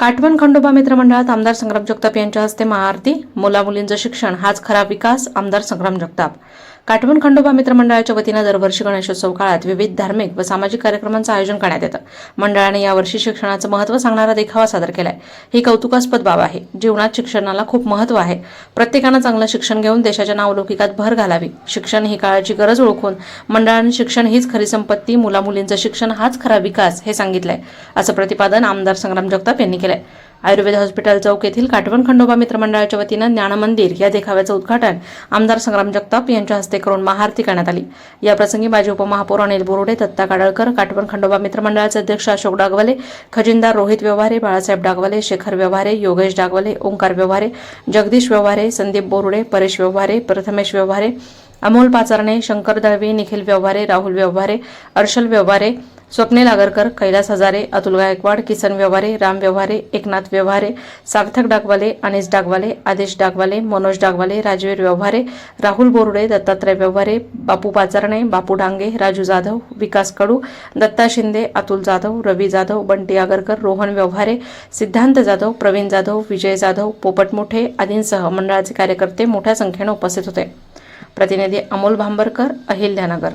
काठवण खंडोबा मित्र मंडळात आमदार संग्राम जगताप यांच्या हस्ते महाआरती. मुलामुलींचं शिक्षण हाच खरा विकास आमदार संग्राम जगताप. काठवण खंडोबा मित्र मंडळाच्या वतीनं दरवर्षी गणेशोत्सव काळात विविध धार्मिक व सामाजिक कार्यक्रमांचं आयोजन करण्यात येतं. मंडळाने यावर्षी शिक्षणाचं महत्त्व सांगणारा देखावा सादर केलाय. ही कौतुकास्पद बाब आहे. जीवनात शिक्षणाला खूप महत्त्व आहे. प्रत्येकानं चांगलं शिक्षण घेऊन देशाच्या नावलौकिकात भर घालावी. शिक्षण ही काळाची गरज ओळखून मंडळाने शिक्षण हीच खरी संपत्ती मुलामुलींचं शिक्षण हाच खरा विकास हे सांगितलंय असं प्रतिपादन आमदार संग्राम जगताप यांनी केलं केलंय. आयुर्वेद हॉस्पिटल चौक येथील काटवण खंडोबा मित्र मंडळाच्या वतीनं ज्ञान मंदिर या देखाव्याचं उद्घाटन आमदार संग्राम जगताप यांच्या हस्ते करून महाआरती करण्यात आली. या प्रसंगी माजी उपमहापौर अनिल बोरुडे दत्ता काडळकर काटवण खंडोबा मित्र मंडळाचे अध्यक्ष अशोक डागवाले खजिनदार रोहित व्यवहारे बाळासाहेब डागवाले शेखर व्यवहारे योगेश डागवाले ओंकार व्यवहारे जगदीश व्यवहारे संदीप बोरुडे परेश व्यवहारे प्रथमेश व्यवहारे अमोल पाचारणे शंकर दळवी निखिल व्यवहारे राहुल व्यवहारे अर्शल व्यवहारे स्वप्नील आगरकर कैलास हजारे अतुल गायकवाड किसन व्यवहारे राम व्यवहारे एकनाथ व्यवहारे सार्थक डागवाले अनिस डागवाले आदेश डागवाले मनोज डागवाले राजवीर व्यवहारे राहुल बोरुडे दत्तात्रय व्यवहारे बापू पाचरणे बापू डांगे राजू जाधव विकास कडू दत्ता शिंदे अतुल जाधव रवी जाधव बंटी आगरकर रोहन व्यवहारे सिद्धांत जाधव प्रवीण जाधव विजय जाधव पोपट मोठे आदींसह मंडळाचे कार्यकर्ते मोठ्या संख्येनं उपस्थित होते. प्रतिनिधी अमोल भांबरकर अहिल्यानगर.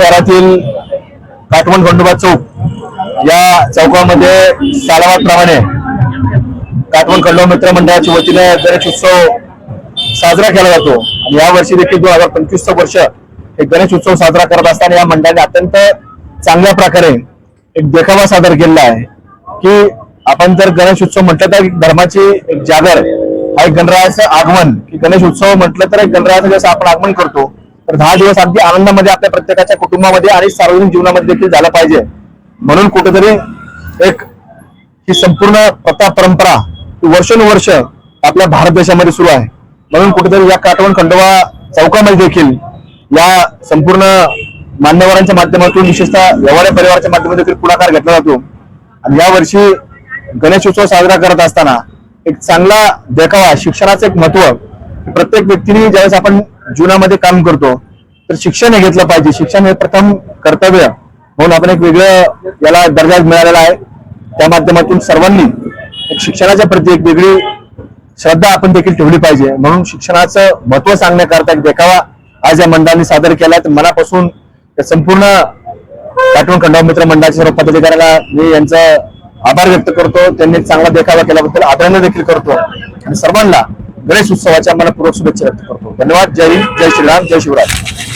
शहरातील काटवण खंडोबा चौक या चौकामध्ये सालावाप्रमाणे काटवण खंडोबा मित्र मंडळाच्या वतीने गणेश उत्सव साजरा केला जातो. आणि या वर्षी देखील दोन हजार पंचवीस वर्ष एक गणेश उत्सव साजरा करत असताना या मंडळाने अत्यंत चांगल्या प्रकारे एक देखावा सादर केलेला आहे की आपण जर गणेश उत्सव म्हटलं तर धर्माची एक जागर हा एक गणरायाचं आगमन. की गणेश उत्सव म्हटलं तर एक गणरायाचं जसं आपण आगमन करतो तर दहा दिवस अगदी आनंदामध्ये आपल्या प्रत्येकाच्या कुटुंबामध्ये आणि सार्वजनिक जीवनामध्ये देखील झालं पाहिजे. म्हणून कुठेतरी एक ही संपूर्ण प्रथा परंपरा ही वर्षानुवर्ष आपल्या भारत देशामध्ये सुरू आहे. म्हणून कुठेतरी या काटवण खंडोबा चौकामध्ये देखील या संपूर्ण मान्यवरांच्या माध्यमातून विशेषतः व्यवहार परिवाराच्या माध्यमातून देखील पुढाकार घेतला जातो. आणि यावर्षी गणेशोत्सव साजरा करत असताना एक चांगला देखावा शिक्षणाचं एक महत्त्व प्रत्येक व्यक्तीने ज्यावेळेस आपण जीवनामध्ये काम करतो तर शिक्षण हे घेतलं पाहिजे. शिक्षण हे प्रथम कर्तव्य. म्हणून आपण एक वेगळं याला दर्जा मिळालेला आहे. त्या माध्यमातून सर्वांनी एक शिक्षणाच्या प्रती एक वेगळी श्रद्धा आपण देखील ठेवली पाहिजे. म्हणून शिक्षणाचं महत्त्व सांगण्याकरता एक देखावा आज या मंडळाने सादर केला. तर मनापासून संपूर्ण काटून खंडाव मित्र मंडळाच्या सर्व पदाधिकाऱ्याला मी यांचा आभार व्यक्त करतो. त्यांनी एक चांगला देखावा केल्याबद्दल आदरणीय देखील करतो. आणि सर्वांना गणेश उत्सवाच्या मला शुभेच्छा व्यक्त करतो. धन्यवाद. जय हिंद. जय श्रीराम. जय शिवराज